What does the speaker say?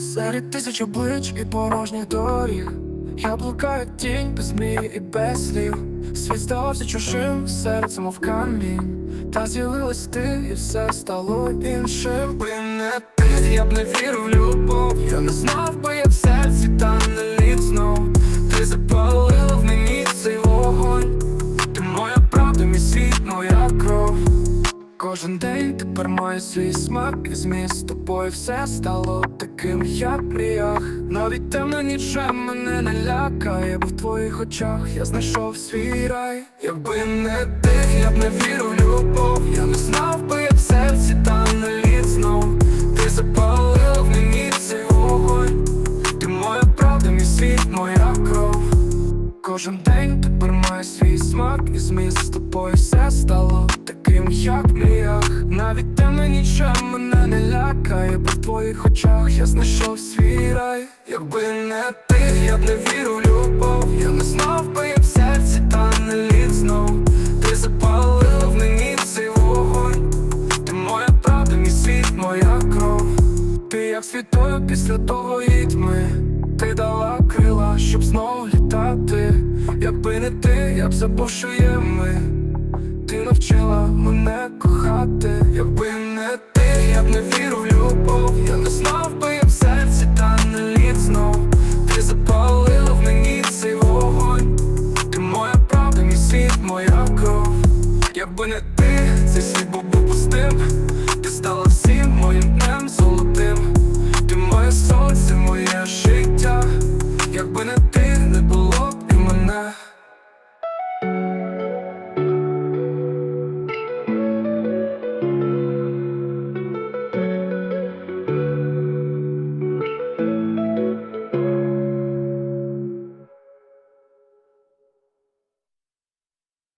Серед тисяч облич і порожніх доріг. Я блукаю тінь без мрії і без слів. Світ здавався чужим, серце мов камінь. Та з'явилась ти, і все стало іншим. Би не ти, я б не вірив в любов. Я не знав Кожен день тепер має свій смак і зміст З тобою все стало таким, як мріях. Навіть темна нічим мене не лякає, бо в твоїх очах я знайшов свій рай. Якби не ти, я б не вірив в любов. Я не знав би, як в серці та не лід знов. Ти запалила в мені цей вогонь. Ти моя правда, мій світ, моя кров. Кожен день зміст з тобою все стало таким, як в мріях. Навіть темна нічим мене не лякає, бо в твоїх очах я знайшов свій рай. Якби не ти, я б не вірив в любов. Я не знав би, як в серці, та не лід знов. Ти запалила в мені цей вогонь. Ти моя правда, мій світ, моя кров. Ти як світою після того тьми Ти дала щоб знову літати. Якби не ти, я б забув, що є ми. Ти навчила мене кохати. Якби не ти, я б не вірив в любов. Я не знав би, як в серці, та не лід знов. Ти запалила в мені цей вогонь. Ти моя правда, мій світ, моя кров. Якби не ти, цей світ був пустим